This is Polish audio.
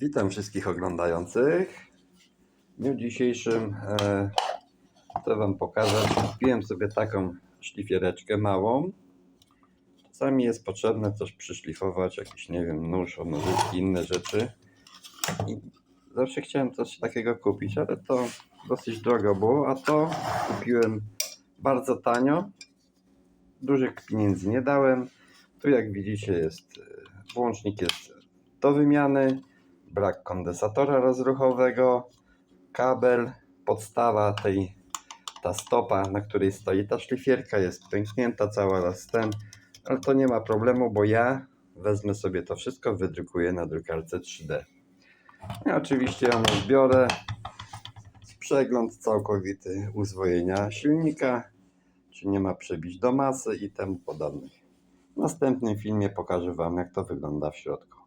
Witam wszystkich oglądających. W dniu dzisiejszym e, chcę Wam pokazać. Kupiłem sobie taką szlifiereczkę małą. Czasami jest potrzebne coś przyszlifować, jakiś, nie wiem, nóż, nożyczki, inne rzeczy. I zawsze chciałem coś takiego kupić, ale to dosyć drogo było, a to kupiłem bardzo tanio. Dużych pieniędzy nie dałem. Tu jak widzicie jest, e, włącznik jest do wymiany, brak kondensatora rozruchowego, kabel, podstawa tej, ta stopa, na której stoi ta szlifierka jest pęknięta cała raz ten, ale to nie ma problemu, bo ja wezmę sobie to wszystko, wydrukuję na drukarce 3D. I oczywiście ją zbiorę, przegląd całkowity uzwojenia silnika, czy nie ma przebić do masy i temu podobnych. W następnym filmie pokażę Wam, jak to wygląda w środku.